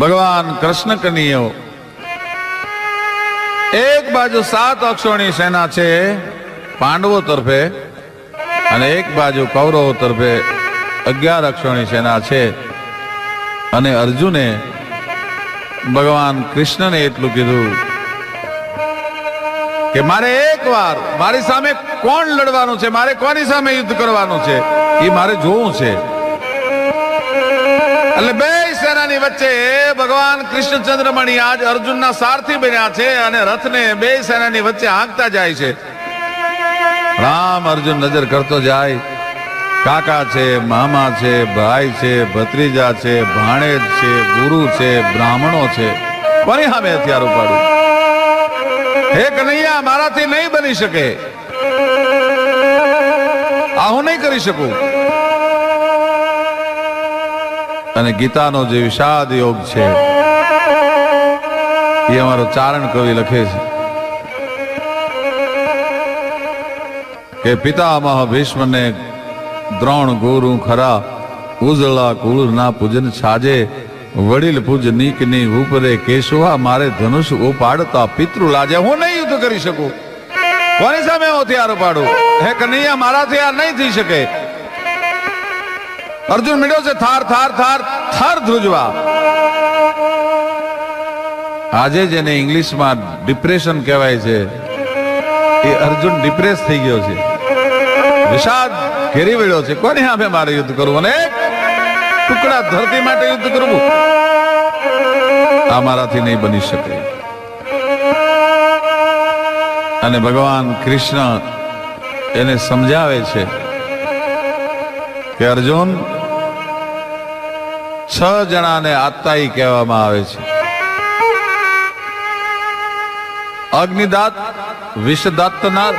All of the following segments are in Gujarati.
ભગવાન કૃષ્ણ કનૈયો. એક બાજુ સાત અક્ષોણી સેના છે પાંડવો તરફે અને એક બાજુ કૌરવો તરફે અગિયાર અક્ષોણી સેના છે. અને અર્જુને ભગવાન કૃષ્ણને એટલું કીધું કે મારે એક વાર મારી સામે કોણ લડવાનું છે? મારે કોની સામે યુદ્ધ કરવાનું છે? એ મારે જોવું છે. એટલે બે સેનાની વચ્ચે ભગવાન કૃષ્ણચંદ્રમણી આજ અર્જુનના સારથી બન્યા છે અને રથને બે સેનાની વચ્ચે હાંકતા જાય છે. રામ અર્જુન નજર કરતો જાય. કાકા છે, મામા છે, ભાઈ છે, ભત્રીજા છે, ભાણેજ છે, ગુરુ છે, બ્રાહ્મણો છે. કોની સામે હથિયાર ઉપાડું હે કનૈયા, મારાથી નહીં બની શકે. આ હું નહીં કરી શકું. અને ગીતાનો જે વિષાદ યોગ છે, એ અમારો ચારણ કવિ લખે છે. કે પિતામહ ભીષ્મને દ્રોણ ગુરુ ખરા, ઉજળા કુળના પૂજન છાજે, વડીલ પૂજ નીકની ઉપરે કેશવા મારે ધનુષ ઉપાડતા પિતૃ લાજે, હું નહીં યુદ્ધ કરી શકું. કોની સામે હું હથિયાર ઉપાડું? હે કનૈયા મારાથી આ નહીં થઈ શકે. અર્જુન મીડ્યો છે, થાર થાર થાર થાર ધ્રુજવા. આજે જેને ઇંગ્લિશમાં ડિપ્રેશન કહેવાય છે, એ અર્જુન ડિપ્રેસ થઈ ગયો છે. વિષાદ ઘેરી વળ્યો છે. કોની સામે મારે યુદ્ધ કરવું? અને ટુકડા ધરતી માટે યુદ્ધ કરવું. આ મારાથી નહીં બની શકે. અને ભગવાન કૃષ્ણ એને સમજાવે છે કે અર્જુન, છ જણાને આત્તાઈ કહેવામાં આવે છે. અગ્નિદાત વિષદત્તનાર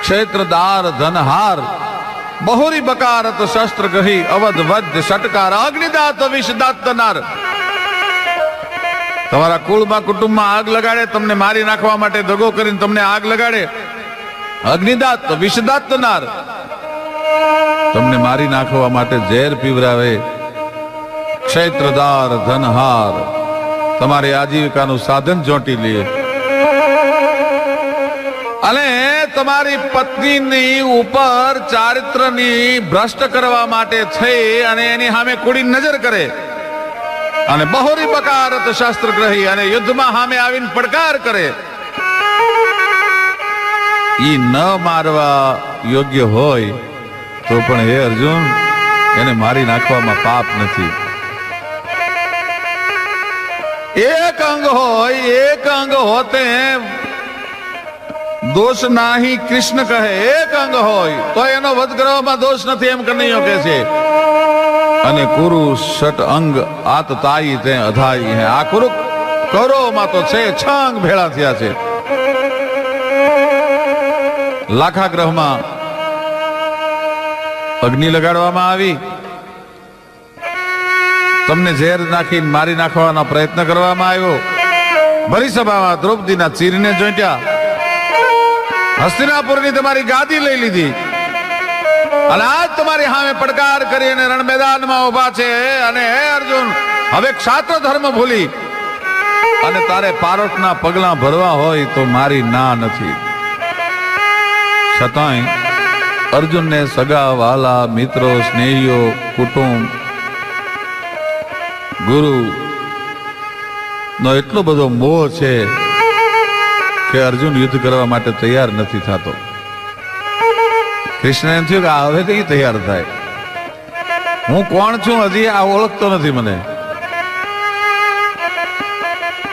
ક્ષેત્રદાર ધનહાર, બહુરી બકારત શસ્ત્ર ગહી, અવધ વધ સટકાર અગ્નિદાત, વિષદત્તનાર. તમારા કુળમાં, કુટુંબમાં આગ લગાડે, તમને મારી નાખવા માટે દગો કરીને તમને આગ લગાડે. અગ્નિદાત, વિષદાત્તનાર. તમને મારી નાખવા માટે ઝેર પીવરાવે. ક્ષેત્રદાર ધનહાર, તમારી આજીવિકાનું સાધન ચોંટી લે. અને તમારી પત્નીની ઉપર ચારિત્રની ભ્રષ્ટ કરવા માટે થઈ અને એની સામે કુડી નજર કરે. અને બહોરી બકારત શાસ્ત્ર ગ્રહી અને યુદ્ધમાં સામે આવીને પડકાર કરે. ઈ ન મારવા યોગ્ય હોય તો પણ હે અર્જુન, એને મારી નાખવામાં પાપ નથી. એક અંગ હોય, એક અંગ હોતે દોષ નાહી કૃષ્ણ કહે, એક અંગ હોય, તો એનો વધ કરવામાં દોષ નથી એમ કનૈયો કહે છે. અને કુરુ સટ અંગ આત તાઈ તે અધાઈ હે. આ કુરુ કરોમાં તો છે છ અંગ ભેળા થયા છે. લાખા ગ્રહમાં અગ્નિ લગાડવામાં આવી. તમને ઝેર નાખી મારી નાખવાનો પ્રયત્ન કરવામાં આવ્યો. ભરી સભામાં દ્રૌપદીના ચીરને જોઈટ્યા. હસ્તિનાપુરની તમારી ગાદી લઈ લીધી. અને આજ તમારી સામે પડકાર કરી અને રણ મેદાનમાં ઊભા છે અને હે અર્જુન, હવે ક્ષાત્ર ધર્મ ભૂલી. અને તારે પારોટના પગલા ભરવા હોય તો મારી ના નથી. છતાંય અર્જુનને સગા, વાલા, મિત્રો, સ્નેહીઓ, કુટુંબ, ગુરુ નો એટલો બધો મોહ છે કે અર્જુન યુદ્ધ કરવા માટે તૈયાર નથી થતો. કૃષ્ણ એમ થયું કે હવે કઈ તૈયાર થાય? હું કોણ છું હજી? આ ઓળખતો નથી મને.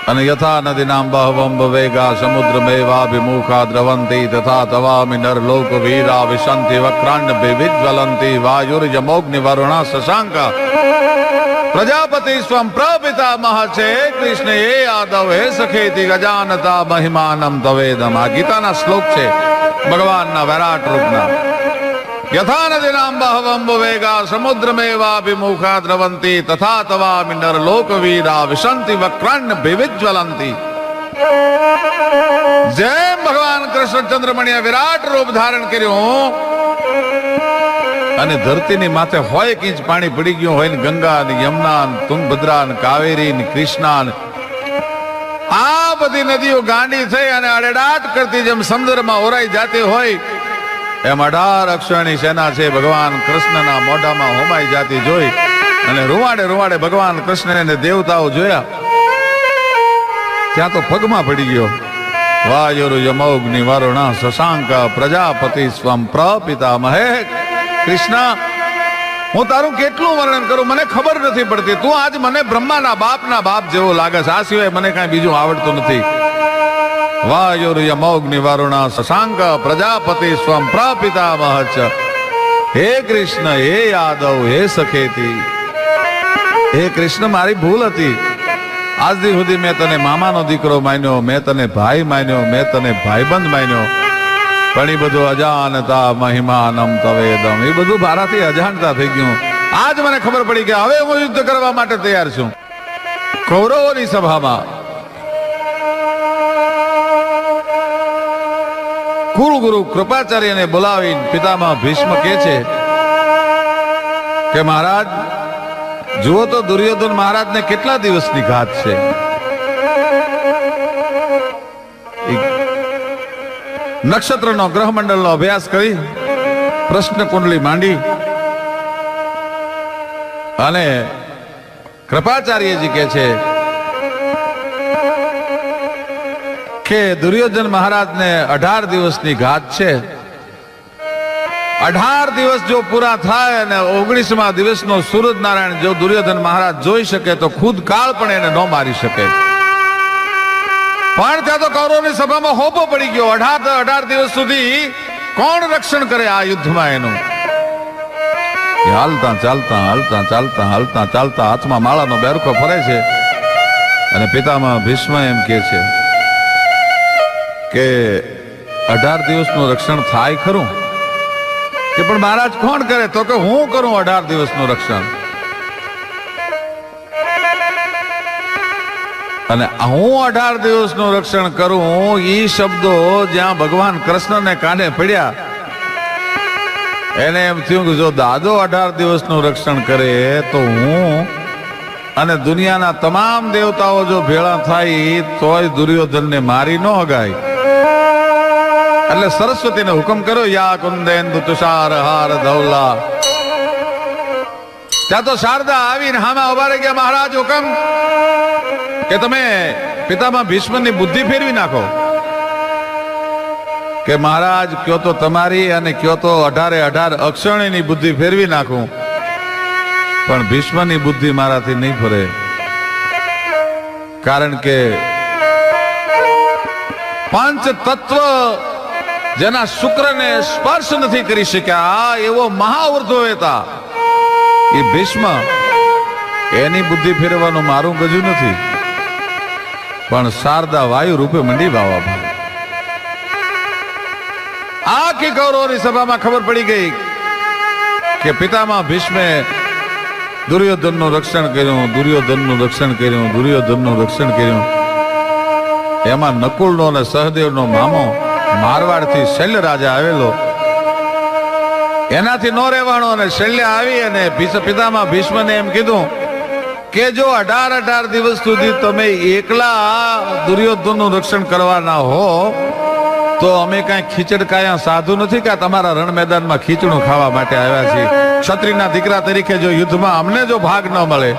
અને યથા નદીનામ બહવમ વેગા સમુદ્ર મેવાભિમુખા દ્રવંતી તથા તવામિ નરલોક વીરા વિશંતિ વક્રાંડ વિજ્વલંતી વાયુર્યમોગ્નિ વરુણા શશાંકા। પ્રજાપતિ સ્વમ પ્રપિતામહ છે કૃષ્ણ એ યાદવ હે સખેતી ગજાનતા મહિમાનમ તવેદમ। આ ગીતાના શ્લોક છે, ભગવાનના વિરાટ રૂપના। યથા નદીનામ બહવમ વેગા સમુદ્રમેવાભિમુખા દ્રવંતી તથા તવામિ નર લોકવીરા વિશંતિ વક્રાણ વિવિજ્વલંતી જેમ ભગવાન કૃષ્ણ ચંદ્રમણીએ વિરાટ રૂપ ધારણ કર્યું અને ધરતીની માથે હોય એક ઇંચ પાણી પડી ગયું હોય ને ગંગા ને યમુના ને તુંગભદ્રા ને કાવેરી ને કૃષ્ણા ને, આ બધી નદીઓ ગાંડી થઈ અને અડેડાટ કરતી જેમ સમુદ્રમાં ઓરાઈ જાતી હોય એમ અઢાર અક્ષરની સેના છે, ભગવાન કૃષ્ણના મોઢામાં હોમાઈ જાતી જોઈ અને રૂવાડે રૂવાડે ભગવાન કૃષ્ણ અને દેવતાઓ જોયા. ત્યાં તો પગમાં પડી ગયો. વાયુરુ યમોગ્નિ વરુણ શશાંક પ્રજાપતિ સ્વમ પ્રપિતા મહે કૃષ્ણ, હું તારું કેટલું વર્ણન કરું? મને ખબર નથી પડતી. તું આજ મને બ્રહ્માના બાપના બાપ જેવો લાગે છે. આ સિવાય મને કાંઈ બીજું આવડતું નથી. વાયુર વરુણા શશાંક પ્રજાપતિ સ્વમ પ્રાપિતા મહચ હે કૃષ્ણ, હે યાદવ, હે સખેતી। હે કૃષ્ણ, મારી ભૂલ હતી। આજ દી સુધી મેં તને મામાનો દીકરો માન્યો, મેં તને ભાઈ માન્યો, મેં તને ભાઈબંધ માન્યો। પણ એ બધું અજાનતા મહિમાનમ તવેદમ એ બધું મારાથી અજાણતા થઈ ગયું। આજ મને ખબર પડી કે હવે હું યુદ્ધ કરવા માટે તૈયાર છું। કૌરવોની સભામાં કુલગુરુ કૃપાચાર્યને બોલાવીને પિતામાં ભીષ્મ કહે છે કે મહારાજ, જુઓ તો દુર્યોધન મહારાજને કેટલા દિવસની ઘાત છે. નક્ષત્રનો ગ્રહમંડળનો અભ્યાસ કરી પ્રશ્ન કુંડલી માંડી અને કૃપાચાર્યજી કે છે કે દુર્યોધન મહારાજને અઢાર દિવસની ઘાત છે. અઢાર દિવસ જો પૂરા થાય અને ઓગણીસમા દિવસનો સૂરજ નારાયણ જો દુર્યોધન મહારાજ જોઈ શકે તો ખુદ કાળ પણ એને ન મારી શકે. પણ ત્યાં તો કૌરવની સભામાં હોપો પડી ગયો. અઢાર અઢાર દિવસ સુધી કોણ રક્ષણ કરે આ યુદ્ધમાં એનું? હાલતા ચાલતા હાલતા ચાલતા હાલતા ચાલતા હાથમાં માળાનો બેરખો ફરે છે અને પિતામાં ભીષ્મ એમ કે છે. કે અઢાર દિવસનું રક્ષણ થાય ખરું? કે પણ મહારાજ કોણ કરે? તો કે હું કરું અઢાર દિવસનું રક્ષણ? અને હું અઢાર દિવસનું રક્ષણ કરું એ શબ્દો જ્યાં ભગવાન કૃષ્ણને કાને પડ્યા, એને એમ થયું કે જો દાદો અઢાર દિવસનું રક્ષણ કરે, તો હું અને દુનિયાના તમામ દેવતાઓ જો ભેળા થાય, તોય દુર્યોધનને મારી ન હગાય. એટલે સરસ્વતીને હુકમ કર્યો, યા કુંદેન્દુ તુષાર હાર ધવલા. ત્યાં તો શારદા આવીને હામાં ઊભા રહી ગયા, મહારાજ, હુકમ કે તમે પિતામાં ભીષ્મની બુદ્ધિ ફેરવી નાખો. કે, મહારાજ, કયો તો તમારી અને કયો તો અઢારે અઢાર અક્ષરણીની બુદ્ધિ ફેરવી નાખું. પણ ભીષ્મની બુદ્ધિ મારાથી નહીં ફરે. કારણ કે પાંચ તત્વ જેના શુક્રને સ્પર્શ નથી કરી શક્યા, એવો મહાવૃદ્ધો હતા. એ ભીષ્મ, એની બુદ્ધિ ફેરવાનું મારું ગજું નથી. પણ શારદા વાયુ રૂપે મંડી વાવા ભાઈ આખી કૌરવોની સભામાં ખબર પડી ગઈ કે પિતામાં ભીષ્મે દુર્યોધનનું રક્ષણ કર્યું, દુર્યોધનનું રક્ષણ કર્યું, દુર્યોધનનું રક્ષણ કર્યું. એમાં નકુલનો અને સહદેવનો મામો મારવાડથી શૈલ્ય રાજા આવેલો. એનાથી નો રહેવાનો અને શૈલ્ય આવી અને પિતામાં ભીષ્મને એમ કીધું કે જો અઢાર અઢાર દિવસ સુધી તમે એકલા દુર્યોધનનું રક્ષણ કરવાના હો, તો અમે કાંઈ ખીચડ કાયા સાધુ નથી કે તમારા રણ મેદાનમાં ખીચડું ખાવા માટે આવ્યા છીએ? ક્ષત્રિયના દીકરા તરીકે જો યુદ્ધમાં અમને જો ભાગ ન મળે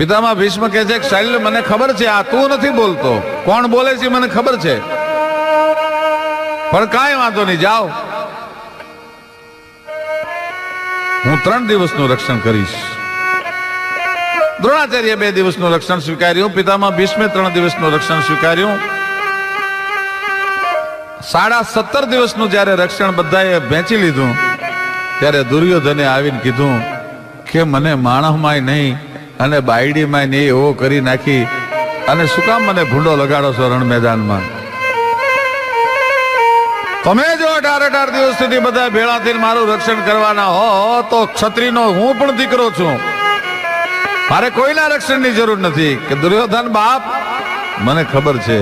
પિતામાં ભીષ્મ કહે છે કે શૈલ્ય મને ખબર છે, આ તું નથી બોલતો. કોણ બોલે છે મને ખબર છે. પણ કાંઈ વાંધો નહીં, જાઓ. હું ત્રણ દિવસનું રક્ષણ કરીશ. દ્રોણાચાર્ય બે દિવસનું રક્ષણ સ્વીકાર્યું, પિતામાં ભીષ્મે ત્રણ દિવસનું રક્ષણ સ્વીકાર્યું. સાડા સત્તર દિવસનું જ્યારે રક્ષણ બધાએ વેચી લીધું, ત્યારે દુર્યોધને આવીને કીધું કે, મને માણસમાંય નહીં અને બાયડીમાં ને એવો કરી નાખી. અને શું કામ મને ભૂંડો લગાડો છો રણ મેદાનમાં? તમે જો અઢાર અઢાર દિવસ સુધી બધા ભેળા થઈને મારું રક્ષણ કરવાના હો, તો ક્ષત્રિયનો હું પણ દીકરો છું. મારે કોઈના રક્ષણની જરૂર નથી કે દુર્યોધન બાપ? મને ખબર છે.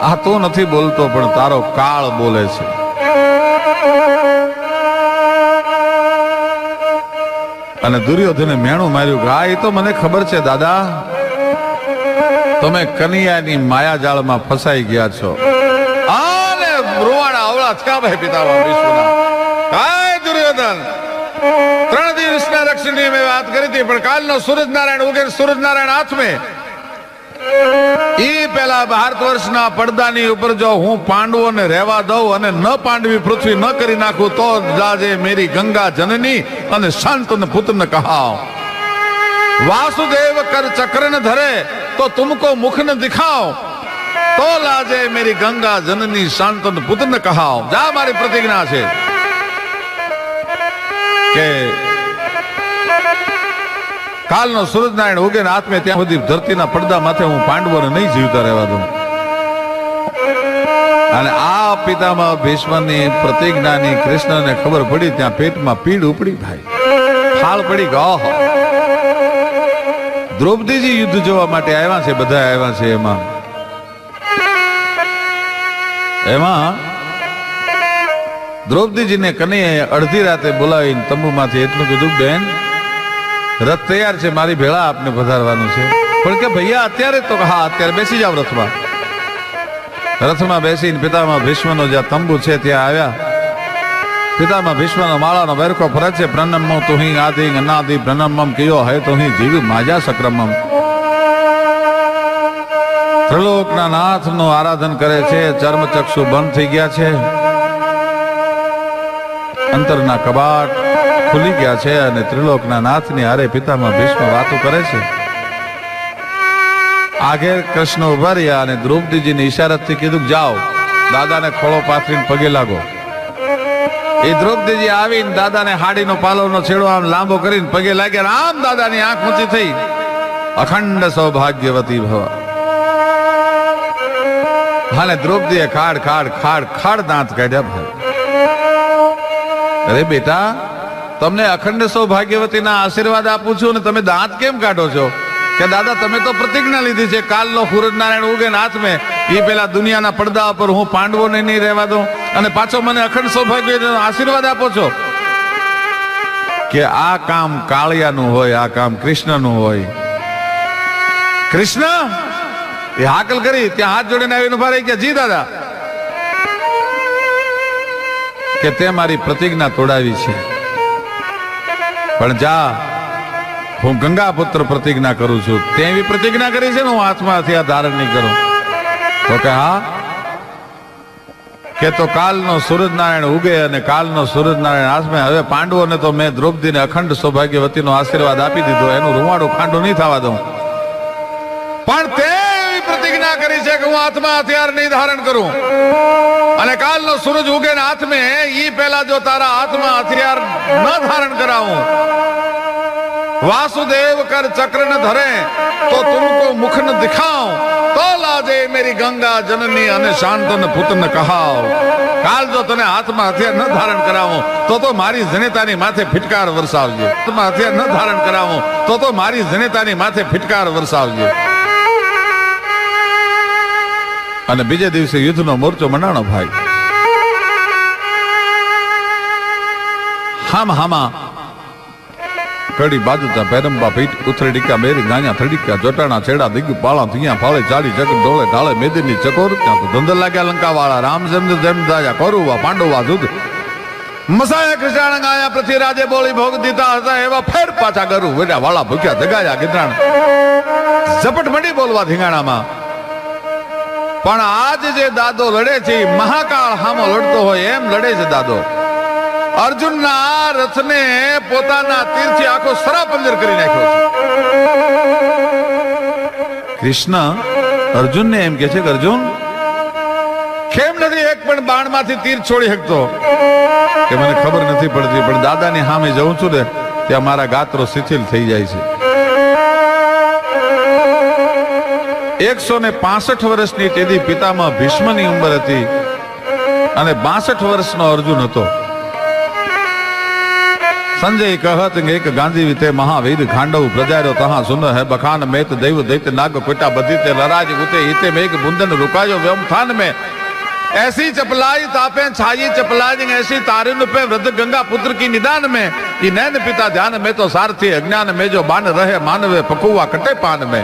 આ તું નથી બોલતો, પણ તારો કાળ બોલે છે. અને દુર્યોધને મેણું માર્યું કે, આ એ તો મને ખબર છે, દાદા. તમે કનૈયાની માયાજાળમાં ફસાઈ ગયા છો. આને રૂવાડા અવળા થયા ભાઈ પિતામહ વિશ્વના કાય દુર્યોધન, ત્રણ દિવસના રક્ષણની મેં વાત કરી હતી, પણ કાલનો સૂરજનારાયણ ઉગે સૂરજનારાયણ હાથમે પેલા ભારત વર્ષના પડદાની ઉપર જો હું પાંડવોને રહેવા દઉં અને ન પાંડવી પૃથ્વી ન કરી નાખું, તો જાજે મેરી ગંગા જનની અને ને પુત્ર કહાવ. વાસુદેવ કર ચક્ર ને ધરે, તો તુમકો મુખ ને દિખાવ. તો લાજે મેરી ગંગા જનની શાંત પુત્ર કહાવ. જા મારી પ્રતિજ્ઞા છે. કે કાલનો સૂરજનારાયણ ઉગે ને આત્મે ત્યાં સુધી ધરતીના પડદા માથે હું પાંડવોને નહીં જીવતા રહેવા દઉં. અને આ પિતામાં ભીષ્મની પ્રતિજ્ઞાની કૃષ્ણને ખબર પડી, ત્યાં પેટમાં પીડ ઉપડી ભાઈ ફાળ પડી ગયો દ્રૌપદીજી યુદ્ધ જોવા માટે આવ્યા છે બધા આવ્યા છે એમાં. એમાં દ્રૌપદીજીને કનૈયાએ અડધી રાતે બોલાવીને તંબુમાંથી એટલું કીધું, બેન રથ તૈયાર છે, મારી ભેળા આપને પધારવાનું છે. પણ કે ભૈયા, અત્યારે તો હા, અત્યારે બેસી જાવ રથમાં. રથમાં બેસીને પિતામાં ભીષ્મનો જ્યાં તંબુ છે, ત્યાં આવ્યા. પિતામાં ભીષ્મનો માળાનો વેરકો ફરે છે, પ્રણમમ તુહી આદિ અનાદિ પ્રણમમ કયો હે તુહી જીવ માજા સક્રમમ. ત્રિલોકના નાથનું આરાધન કરે છે, ચર્મચક્ષુ બંધ થઈ ગયા છે. અંતરના કબાટ ખુલી ગયા છે અને ત્રિલોકના નાથની હારે પિતામાં ભીષ્મ વાતો કરે છે. આગળ કૃષ્ણ ઊભા રહ્યા અને દ્રૌપદીજીને ઈશારતથી કીધું, જાઓ, દાદાને ખોળો પાથરીને પગે લાગો. એ દ્રૌપદીજી આવીને દાદાને હાડીનો પાલવનો છેડો આમ લાંબો કરીને પગે લાગ્યા આમ દાદાની આંખ ઊંચી થઈ. અખંડ સૌભાગ્યવતી ભવ. હાલે દ્રૌપદીએ ખાડ ખાડ ખાડ ખાડ દાંત કાઢ્યા ભાઈ અરે બેટા તમને અખંડ સૌભાગ્યવતીના આશીર્વાદ આપું છું ને તમે દાંત કેમ કાઢો છો? કે દાદા, તમે તો પ્રતિજ્ઞા લીધી છે, કાલનો સૂરજનારાયણ ઉગે નાથ હાથમે એ પેલા દુનિયાના પડદા ઉપર હું પાંડવોને નહીં રહેવા દઉં. અને પાછો મને અખંડ સૌભાગ્ય આશીર્વાદ આપો છો? કે આ કામ કાળિયાનું હોય, આ કામ કૃષ્ણનું હોય. કૃષ્ણ, એ હાકલ કરી, ત્યાં હાથ જોડીને આવીને ઊભા રહી ગયા. જી દાદા. કે તે મારી પ્રતિજ્ઞા તોડાવી છે. પણ જા, હું ગંગા પુત્ર પ્રતિજ્ઞા કરું છું. તે એવી પ્રતિજ્ઞા કરી છે ને હું હાથમાં આ ધારણ નહીં કરું. તો કે હા? કે તો કાલનો સૂરજનારાયણ ઉગે અને કાલનો સૂરજનારાયણ આસમે. હવે પાંડવોને તો મેં દ્રૌપદીને અખંડ સૌભાગ્યવતીનો આશીર્વાદ આપી દીધો. એનું રૂવાડું ખાંડું નહીં થવા દઉં. પણ તે પ્રતિજ્ઞા કરી છે કે હું હાથમાં હથિયાર નહીં ધારણ કરું. અને કાલનો સૂરજ ઉગે ને હાથમે ઈ પહેલા જો તારા હાથમાં હથિયાર ન ધારણ કરાવું. વાસુદેવ કર ચક્ર ન ધરે, તો તુમકો મુખ ન દિખાવ તો લાજે મેરી ગંગા જનની અને શાંત ન પુત્ર ન કહાવ કાલ જો તને હાથમાં હથિયાર ન ધારણ કરાવું, તો તો મારી જનેતાની માથે ફિટકાર વરસાવજે. હાથમાં હથિયાર ન ધારણ કરાવું, તો તો મારી જનેતાની માથે ફિટકાર વરસાવજે. અને બીજે દિવસે યુદ્ધનો મોરચો મનાણો ભાઈ. હામ હામા. કડી બાજુતા પેરંબા પીઠ ઉથરડીકા મેરી ગાયા થડીકા જોટાણા છેડા દિગ પાળા ધીયા ફાળે ચાલી જગ ડોળે ઢાળે મેદની ચકોર ત્યાં ધંધર લાગ્યા લંકા વાળા રામચંદ્ર જેમ દાજા કરુવા પાંડવા દૂધ મસાયા કૃષ્ણ ગાયા રાજે બોલી ભોગ દીધા હતા એવા ફેર પાછા કરું વેડા વાળા ભૂખ્યા જગાયા ગીધરાણ. ઝપટ મંડી બોલવા ધીંગાણામાં. પણ આજ જે દાદો લડે છે મહાકાળ હામો લડતો હોય, એમ લડે છે દાદો. અર્જુનના રથને પોતાના તીરથી આખો સરાપંજર કરી નાખ્યો કૃષ્ણ અર્જુનને એમ કે છે કે, અર્જુન, કેમ નથી એક પણ બાણમાંથી તીર છોડી શકતો? કે, મને ખબર નથી પડતી, પણ દાદાની સામે જઉં છું ને, ત્યાં મારા ગાત્રો શિથિલ થઈ જાય છે. એકસો ને પાસઠ વર્ષની તેદી પિતામાં ભીષ્મની ઉંમર હતી અને બાસઠ વર્ષનો અર્જુન હતો સંજય કહત એક ગાંધી વિતે મહાવીર ખાંડવ પ્રજાર્યો તહા સુન હે બખાન મેત દૈવ દૈત નાગ કોટા બધી તે લરાજ ઉતે ઈતે મેઘ બુંદન રૂકાયો વ્યમ થાન મે ऐसी चपलाई तापे छाई चपलाई ऐसी तारिन पे वृद्ध गंगा पुत्र की निदान में ये नैन पिता ध्यान में तो सारथी अज्ञान में जो बान रहे मानवे पकुआ कटे पान में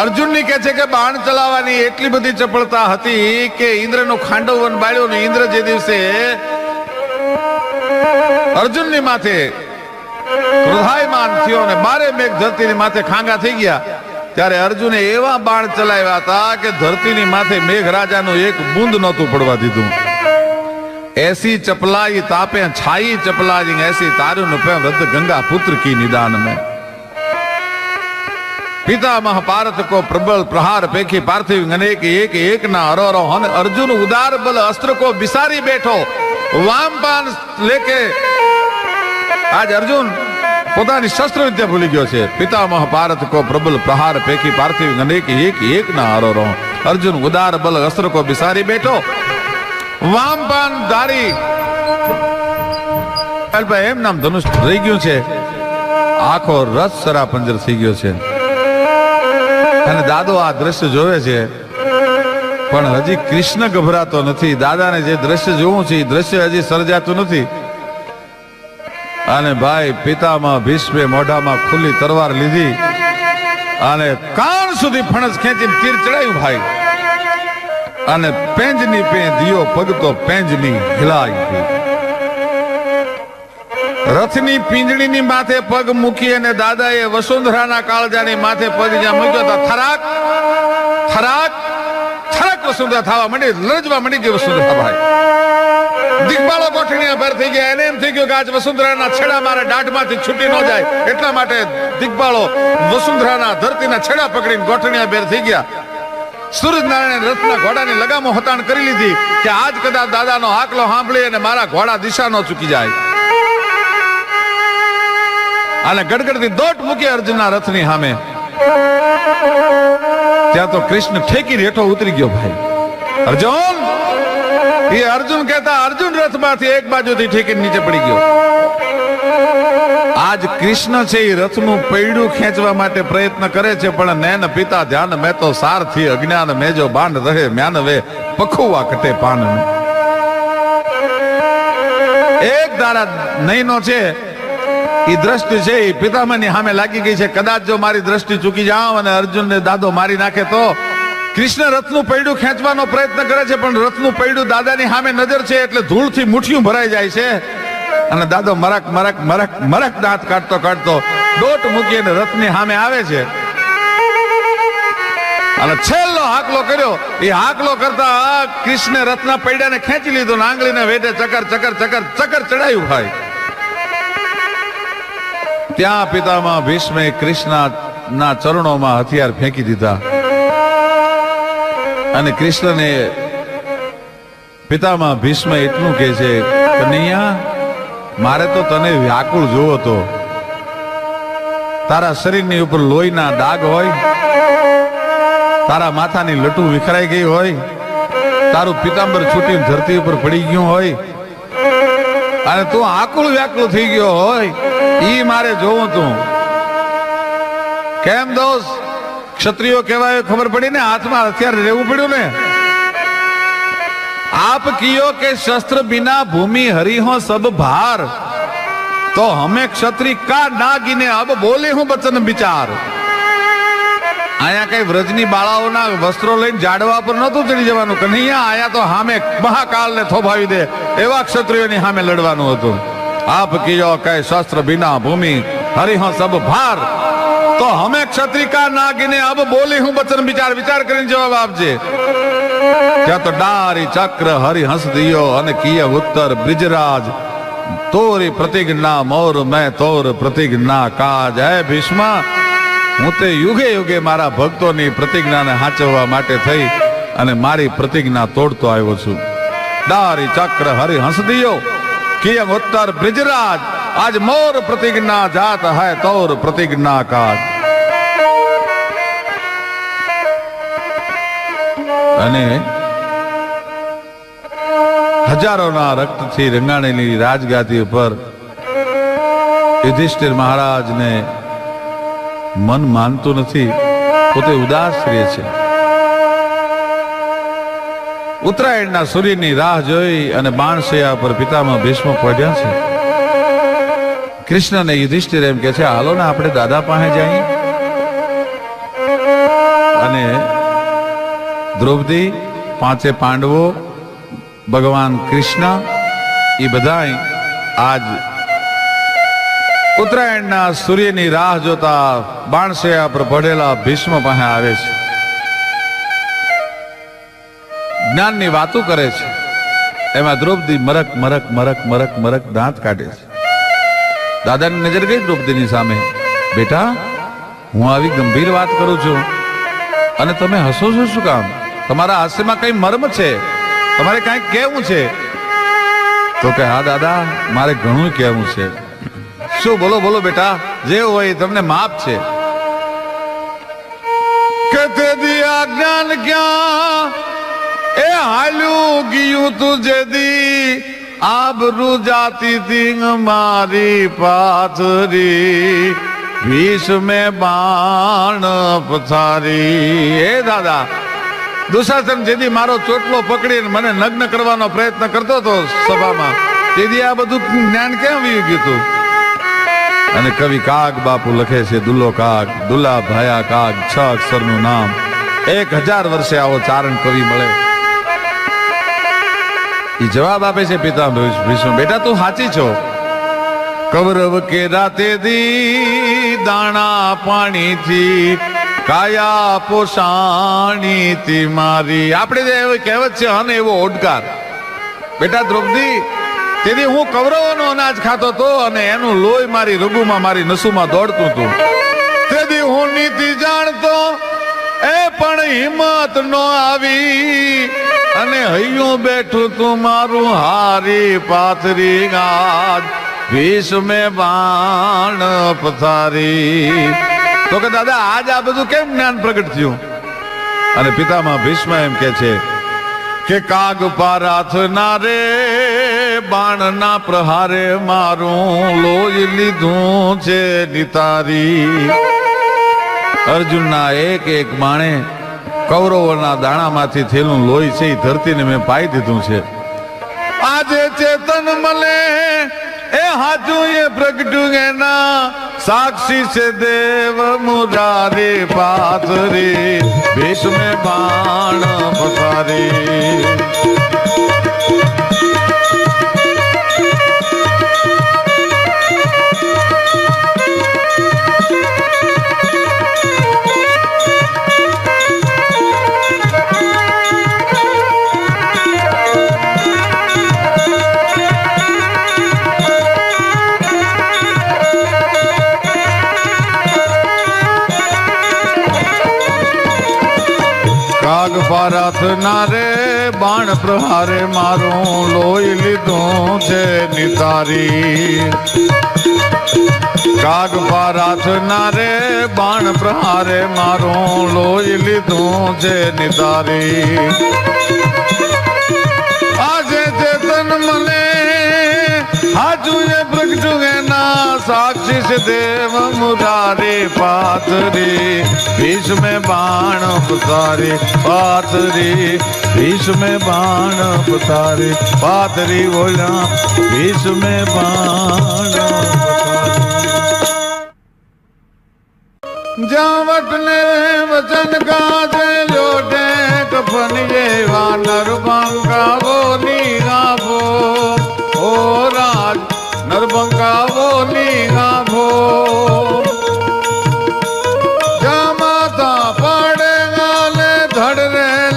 અર્જુનની કહે છે કે બાણ ચલાવવાની એટલી બધી ચપળતા હતી કે ઇન્દ્રનો ખાંડવ વન બાળ્યો ને ઇન્દ્ર જે દિવસે અર્જુનની માથે ક્રોધાયમાન થયો ને બારે મેઘ ધરતીની માથે ખાંગા થઈ ગયા, ત્યારે અર્જુને એવા બાણ ચલાવ્યા હતા કે ધરતીની માથે મેઘરાજાનું એક બૂંદ નહોતું પડવા દીધું. એસી ચપલાઈ તાપે છાઈ ચપલાઈ એસી તારું પે રદ ગંગા પુત્ર કી નિદાન મેં. પિતામહ પારતકો પ્રબળ પ્રહાર પેખી પાર્થિવ અનેક એક એક ના અરોરો અને અર્જુન ઉદાર બલ અસ્ત્ર કો વિસારી બેઠો. વામપાન લેકે આજ અર્જુન પોતાની શસ્ત્ર વિદ્યા ભૂલી ગયો છે. પિતામહ પારત કો પ્રબલ પ્રહાર પેખી પાર્થિવ અનેક એક એક ના અરોરો અર્જુન ઉદાર બલ અસ્ત્ર કો વિસારી બેઠો. વામપાન પાન ધારી એમ નામ ધનુષ રહી ગયું છે. આખો રસ સરા પંજર થઈ ગયો છે. અને દાદો આ દ્રશ્ય જોવે છે. પણ હજી કૃષ્ણ ગભરાતો નથી. દાદાને જે દ્રશ્ય જોવું છે, એ દ્રશ્ય હજી સર્જાતું નથી. અને ભાઈ પિતામાં ભીષ્મે મોઢામાં ખુલ્લી તરવાર લીધી. અને કાન સુધી ફણસ ખેંચીને તીર ચડાયું ભાઈ. અને પેંજની પે દિયો પગતો પેંજની હિલાઈ ગઈ. રથની પિંજડીની માથે પગ મૂકી અને દાદાએ વસુંધરાના કાળજાની માથે પગ જ્યાં મૂક્યો તો થરાક થરાક થરાક વસુંધરા થવા માંડી, લજવા માંડી ગઈ વસુંધરા ભાઈ. દિગ્બાળો ગોઠણીયા ભર થઈ ગયા. એને એમ થઈ ગયું કે આજ વસુંધરાના છેડા મારા દાઢમાંથી છૂટી ન જાય. એટલા માટે દિગ્બાળો વસુંધરાના ધરતીના છેડા પકડીને ગોઠણીયા ભેર થઈ ગયા. સૂરજનારાયણ રથના ઘોડાની લગામો હતાણ કરી લીધી કે આજ કદાચ દાદાનો હાકલો સાંભળી અને મારા ઘોડા દિશા ન ચૂકી જાય. અને ગડગડતી દોટ મૂકી અર્જુનના રથની સામે. ત્યાં તો કૃષ્ણ ઠેકી હેઠો ઉતરી ગયો ભાઈ. અર્જુન! એ અર્જુન કહેતા અર્જુન રથમાંથી એક બાજુથી ઠેકીને નીચે પડી ગયો. આજ કૃષ્ણ છે એ રથનું પૈડું ખેંચવા માટે પ્રયત્ન કરે છે, પણ નેન પિતા ધ્યાન મેં તો સારથી અજ્ઞાન મેજો બાંડ રહે મ્યાનવે પખુવા કટે પાન એક દારા નહીનો છે એ દ્રષ્ટિ છે એ પિતામાની સામે લાગી ગઈ છે. કદાચ જો મારી દ્રષ્ટિ ચૂકી જાવ અને અર્જુનને દાદો મારી નાખે તો? કૃષ્ણ રથનું પૈડું ખેંચવાનો પ્રયત્ન કરે છે, પણ રથનું પૈડું દાદાની સામે નજર છે એટલે ધૂળથી મુઠ્ઠીયું ભરાઈ જાય છે. અને દાદો મરક મરક મરક મરક દાંત કાઢતો કાઢતો દોટ મૂકી અને રથની સામે આવે છે. અને છેલ્લો હાકલો કર્યો. એ હાકલો કરતા કૃષ્ણ રથના પૈડાને ખેંચી લીધો આંગળીને વેઢે ચકર ચકર ચકર ચકર ચડાયું ભાઈ. ત્યાં પિતામાં ભીષ્મે કૃષ્ણના ચરણોમાં હથિયાર ફેંકી દીધા. અને કૃષ્ણને પિતામાં ભીષ્મ એટલું કહે છે, કનૈયા, મારે તો તને વ્યાકુળ જોવો તો. તારા શરીરની ઉપર લોહીના ડાઘ હોય, તારા માથાની લટું વિખરાઈ ગઈ હોય, તારું પિતાંબર છૂટીને ધરતી ઉપર પડી ગયું હોય, અને તું આકુળ વ્યાકુળ થઈ ગયો હોય. ઈ મારે જોવું તું. કેમ દોસ્ત? ક્ષત્રિયો કહેવાય ખબર પડી ને? હાથમાં હથિયાર રહેવું પડ્યું ને? આપ કિયો કે શસ્ત્ર બિના ભૂમિ હરિહો સબ ભાર? તો હમે ક્ષત્રિ કા નાગીને? અબ બોલે હું બચન વિચાર. અહીંયા કઈ વ્રજની બાળાઓના વસ્ત્રો લઈને જાડવા પર નતું ચડી જવાનું? કનૈયા આયા તો હામે મહાકાલને થોભાવી દે. એવા ક્ષત્રિયોની સામે લડવાનું હતું. આપ કિયો કે शस्त्र बिना ભૂમિ હરિહો સબ ભાર. તો હમે ક્ષત્રિય કા ના ગિને અબ બોલી હું બચન વિચાર વિચાર કરીને જવાબ આપજે. ત્યાં તો ડારી ચક્ર હરિ હંસ દિયો અને કિય ઉત્તર બ્રિજરાજ. તોરી પ્રતિજ્ઞા મોર, મેં તોર પ્રતિજ્ઞા કાજ. હે ભીષ્મા, હું તે યુગે યુગે મારા ભક્તોની પ્રતિજ્ઞાને હાચવવા માટે થઈ અને મારી પ્રતિજ્ઞા તોડતો આવ્યો છું. ડારી ચક્ર હરિ હંસ દિયો. કિય ઉત્તર બ્રિજરાજ આજ મોર પ્રતિજ્ઞા જાત હૈ તોર પ્રતિજ્ઞા કાજ અને હજારોના રક્તથી રંગાણેલી રાજગાદી ઉપર યુધિષ્ઠિર મહારાજને મન માનતું નથી પોતે ઉદાસ રહે છે ઉત્તરાયણના સૂર્યની રાહ જોઈ અને બાણસૈયા પર પિતામાં ભીષ્મ પડ્યા છે. કૃષ્ણને યુધિષ્ઠિર એમ કે છે, હાલો ને, આપણે દાદા પાસે જઈએ. અને દ્રૌપદી, પાંચે પાંડવો, ભગવાન કૃષ્ણ, એ બધા આજ ઉત્તરાયણના સૂર્યની રાહ જોતા બાણસૈયા પર પડેલા ભીષ્મ પાસે આવે છે. જ્ઞાનની વાતો કરે છે. એમાં દ્રૌપદી મરક મરક મરક મરક મરક દાંત કાઢે છે. દાદાની નજર ગઈ દ્રૌપદીની સામે. બેટા, હું આવી ગંભીર વાત કરું છું. અને તમે હસો છો શું કામ? તમારા હાસ્યમાં કઈ મર્મ છે? તમારે કઈ કહેવું છે? તો કે, હા, દાદા, મારે ઘણું કહેવું છે. શું? બોલો બોલો, બેટા. જે હોય તમને માપ છે. કે તે દી આ જ્ઞાન ક્યાં ગયું તું જે આબરૂ જાતી તી મારી પાથરી. ભીષ મે બાણ પથારી. એ દાદા, દુશાસન જેદી મારો ચોટલો પકડીને મને નગ્ન કરવાનો પ્રયત્ન કરતો હતો સભામાં તેથી આ બધું જ્ઞાન કેમ વી ગયું હતું અને કવિ કાગ બાપુ લખે છે, દુલ્લો કાગ, દુલ્લા ભાયા કાગ, છ અક્ષરનું નામ. એક હજાર વર્ષે આવો ચારણ કવિ મળે. ઈ જવાબ આપે છે પિતા ભીષ્મ બેટા, તું સાચી છો. કૌરવ કે રાતે દી દાણા પાણીથી, કાયા પોષાણી તી મારી. આપણે જે કહેવત છે, હન, એવો ઓડકાર. બેટા, દ્રૌપદી, તેથી હું કૌરવોનો અનાજ ખાતો તો અને એનું લોહી મારી રગુમાં, મારી નસુમાં દોડતું હતું. તેથી હું નીતિ જાણતો એ પણ હિંમત નો આવી. અને હૈયું બેઠું તું મારું હારી પાથરી ગાજ ભીષ્મે બાણ પથારી. તો કે દાદા, આજ આ બધું કેમ જ્ઞાન પ્રગટ થયું? અને પિતામાં ભીષ્મ એમ કે છે કે કાગ પારાથ ના રે, બાણ ના પ્રહારે મારું લોહી લીધું છે નિતારી. અર્જુનના એક એક બાણે કૌરવોના દાણામાંથી થયેલું લોહી છે, એ ધરતીને મેં પાઈ દીધું છે. આજે ચેતન મળે એ હાજુ એ પ્રગટ્યું એના સાક્ષી છે દેવ મુરારી પાથરી, ભીષ્મે બાણ પથારી. કાગ પારથ ના રે, બાણ પ્રહારે મારું લોહી લીધું છે નિતારી. કાગ પારાથ ના રે, બાણ પ્રહારે મારું લોહી લીધું છે નિતારી. આજે ચેતન મને હાજુએ ભગજુ એના સાક્ષીસ દેવ મુરારી પાથરી ભીષ્મે બાણ પતારી પાથરી ભીષ્મે બાણ પતારી પાથરી બોલ્યા ભીષ્મે બાણ જાવટ ને વચન કાજે લોટે કફન જેવા નર બાંકા બોલી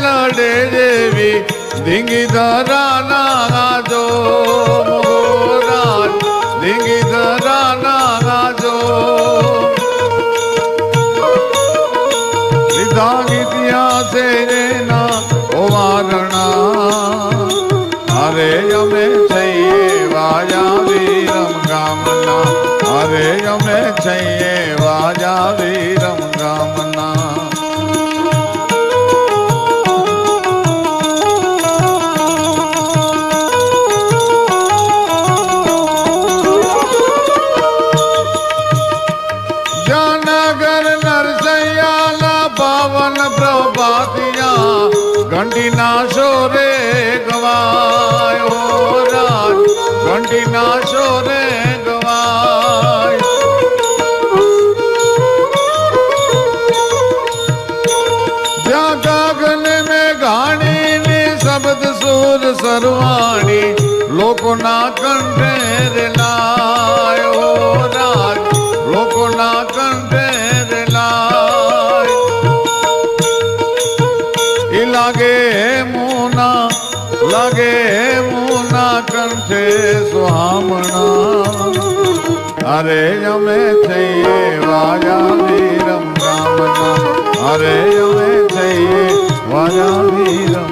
લડે દેવી ધીંગી ધરા ના ગાજો રાજ ધીંગી ધરા ના ગાજો લીધા રે ના ઓવારણા. અરે અમે છઈએ વાજા વીરમ ગામના અરે અમે છઈએ વાજા વીરમ ઘંટીના શોરે ગવાય. જ્યાં ગગન મેં ગાણીની શબ્દ સુર સરવાણી લોકોના કંઠે રેલાય કંઠે સુહામણા અરે અમે થઈએ વાજા રમ ગામના અરે અમે થઈએ વાજા વીર